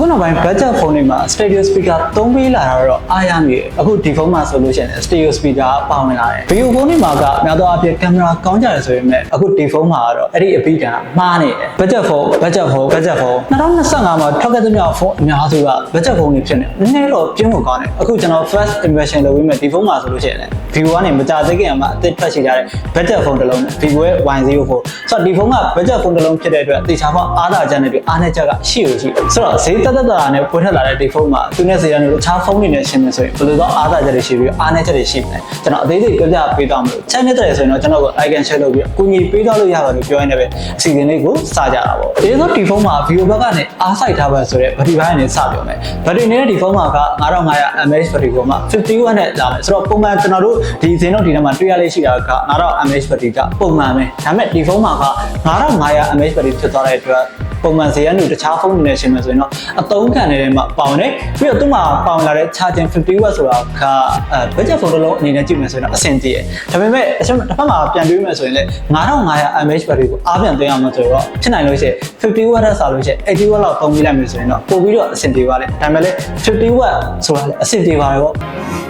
အခုနောက်ပိုင်း budget phone တွေမှာ stereo speaker သုံးပေးလာတာတော့အားရမိတယ်အခုဒီဖုန်းမှာဆိုလို့ရှိရင် stereo speaker ကပါဝင်လာတယ် video phone တွေမှာကများသောအားဖြင့်ကင်မရာကောင်းကြတယ်ဆိုပေမဲ့အခုဒီဖုန်းမှာကတော့အဲ့ဒီအပိကံမှားနေတယ် budget phone budget phone budget phone 2025မှာထွက်ခဲ့သမျှဖုန်းအများစုက budget phone တွေဖြစ်နေနည်းနည်းတော့ပြင်းဖို့ကောင်းတယ်အခုကျွန်တော် first impression လုပ်ပြီးမဲ့ဒီဖုန်းမှာဆိုလို့ရှိရင်လည်း vivo ကနေမကြသေးခင်မှာအသစ်ထွက်ရှိကြတဲ့ budget phone တစ်လုံးနဲ့ vivo ရဲ့ Y04 ဆိုတော့ဒီဖုန်းက budget phone တစ်လုံးဖြစ်တဲ့အတွက်တေချာပေါအားသာချက်နဲ့ပြီးအားနဲ့ချက်ကရှိလို့ရှိတယ်ဆိုတော့ဈေးတက်တက်တာနဲ့ပွင့်ထက်လာတဲ့ဒီဖုန်းမှာသူနဲ့ဈေးရနေလို့ခြားဖုန်းတွေနဲ့ရှင်းမယ်ဆိုရင်ဘယ်လိုတော့အားသာချက်တွေရှိပြီးအားနဲ့ချက်တွေရှိမလဲကျွန်တော်အသေးစိတ်ပြပြပေးသွားမှာလို့ channel တက်တယ်ဆိုရင်တော့ကျွန်တော်ကို like and share လုပ်ပြီးအကူအညီပေးသွားလို့ရပါလို့ပြောရင်းနဲ့ပဲအစီအစဉ်လေးကိုစကြတာပေါ့ဒီဆိုဒီဖုန်းမှာ vivo ဘက်ကနေအားစိုက်ထားပါဆိုတဲ့ဘက်ထရီဘိုင်းနဲ့စပြောမယ်ဘက်ထရီနေတဲ့ဒီဖုန်းမှာက9500 mAh ဘက်ထရီကိုမှ50 watt နဲ့လာမယ်ဆိုတော့ပုံမှန်ကျွန်တော်တို့ဒီဈေးနှုန်းဒီထဲမှာတွေ့ရလေးရှိတာက9000 mAh ဘက်ထရီကပုံမှန်ပဲဒါပေမဲ့ဒီဖုန်းမှာက9500 mAh ဘက်ထရီဖြစ်သွားတဲ့အတွက်ပုံမှန်ဈေးကနေတခြားဖုန်းတွေနဲ့ရှင်းမယ်ဆိုရင်တော့အသုံးခံနေတဲ့မှာပေါင်နေပြီးတော့သူ့မှာပေါင်လာတဲ့ charging 50 watt ဆိုတာကအဲ budget phone တစ်လုံးအနေနဲ့ကြည့်မယ်ဆိုရင်တော့အဆင်ပြေတယ်ဒါပေမဲ့အချက်တစ်ဖက်မှာပြန်တွေးမယ်ဆိုရင်လည်း9500 mAh ဘက်ထရီကိုအားပြန်သွင်းအောင်လို့ဆိုတော့ဖြစ်နိုင်လို့ရှိရင် 50 watt နဲ့စာလို့ရှိရင် 80 watt လောက်သုံးပြီးလိုက်မယ်ဆိုရင်တော့ပို့ပြီးတော့အဆင်ပြေပါလေဒါပေမဲ့လည်း 50 watt ဆိုတာလည်းအဆင်ပြေပါတယ်ပေါ့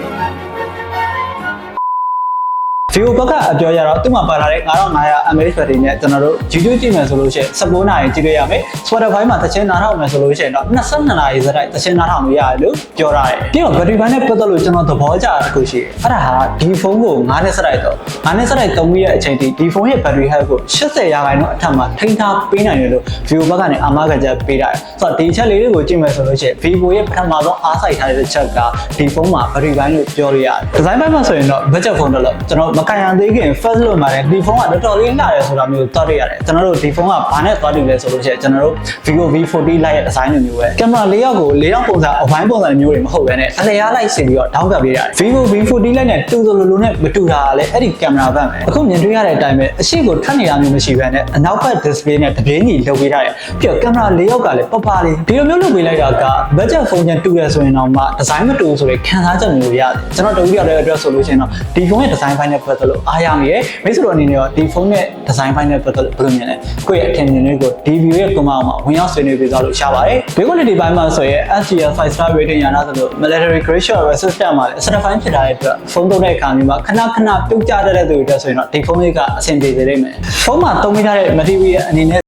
Vivo ဘက်ကအပြောရတော့သူ့မှာပါလာတဲ့9500 mAh ဘက်ထရီနဲ့ကျွန်တော်တို့ YouTube ကြည့်မယ်ဆိုလို့ရှိရင်19နာရီကြည့်လို့ရမယ် Spotify မှာတစ်ချင်းနားထောင်မယ်ဆိုလို့ရှိရင်တော့22နာရီစတိုက်တစ်ချင်းနားထောင်လို့ရတယ်လို့ပြောထားတယ်ပြီးတော့ဘက်ထရီပိုင်းနဲ့ပတ်သက်လို့ကျွန်တော်သဘောကျတာတစ်ခုရှိတယ်အဲ့ဒါဟာဒီဖုန်းကို9နှစ်စတိုက်တော့9နှစ်စတိုက်သုံးပြီးတဲ့အချိန်ထိဒီဖုန်းရဲ့ဘက်ထရီ health ကို80ရာခိုင်နှုန်းအထက်မှာထိန်းထားပေးနိုင်တယ်လို့ Vivo ဘက်ကနေအာမခံချက်ပေးထားတယ်ဆိုတော့ဒီချက်လေးတွေကိုကြည့်မယ်ဆိုလို့ရှိရင် Vivo ရဲ့ပထမဆုံးအားစိုက်ထားတဲ့ချက်ကဒီဖုန်းမှာဘက်ထရီပိုင်းလို့ပြောလို့ရတယ်ဒီဇိုင်းပိုင်းမှာဆိုရင်တော့ budget phone တော့လို့ကျွန်တော်မကန်ရသေးခင် first look မှာလည်းဒီဖုန်းကတော်တော်လေးလှတယ်ဆိုတာမျိုးသတ်ရရတယ်ကျွန်တော်တို့ဒီဖုန်းကဘာနဲ့သွားတူလဲဆိုလို့ရှိရင်ကျွန်တော်တို့ Vivo V40 Lite ရဲ့ design လိုမျိုးပဲကင်မရာလေးယောက်ကိုလေးယောက်ပုံစံအဝိုင်းပုံစံမျိုးတွေမဟုတ်ဘဲနဲ့အလျားလိုက်စီပြီးတော့ down ကပ်ပေးရတယ် Vivo V40 Lite နဲ့တူတူလိုလိုနဲ့မတူတာကလည်းအဲ့ဒီကင်မရာဘက်ပဲအခုမြင်တွေ့ရတဲ့အတိုင်းပဲအရှိကိုထွက်နေတာမျိုးမရှိဘဲနဲ့အနောက်ဘက် display နဲ့တပြင်းကြီးလုပ်ပေးထားတယ်ပြီးတော့ကင်မရာလေးယောက်ကလည်းပပလေးဒီလိုမျိုးလုပ်ပေးလိုက်တာက budget phone နဲ့တူရဆိုရင်တော့မှ design မတူဆိုတဲ့ခံစားချက်မျိုးရတယ်ကျွန်တော်တဦးရတဲ့အတွက်ဆိုလို့ရှိရင်တော့ဒီဖုန်းရဲ့ design ဘိုင်းနဲ့ပတ်သက်လို့အားရမိရဲ့မိတ်ဆွေတို့အနေနဲ့ရောဒီဖုန်းရဲ့ design ဘိုင်းနဲ့ပတ်သက်လို့ဘယ်လိုမြင်လဲကိုယ့်ရဲ့အထင်မြင်တွေကိုဒီ view ရဲ့ comment မှာဝင်ရောက်ဆွေးနွေးပေးသွားလို့ရပါတယ်ဒီ quality ဘိုင်းမှာဆိုရင် SGL 5 star rating ရတာဆိုလို့ military grade shot resistant မှာလည်း certified ဖြစ်ထားတဲ့အတွက်ဖုန်းသုံးတဲ့အခါမျိုးမှာခဏခဏပြုတ်ကျတတ်တဲ့သူတွေအတွက်ဆိုရင်တော့ဒီဖုန်းလေးကအဆင်ပြေစေလိမ့်မယ်ဖုန်းမှာသုံးမိထားတဲ့ material အနေနဲ့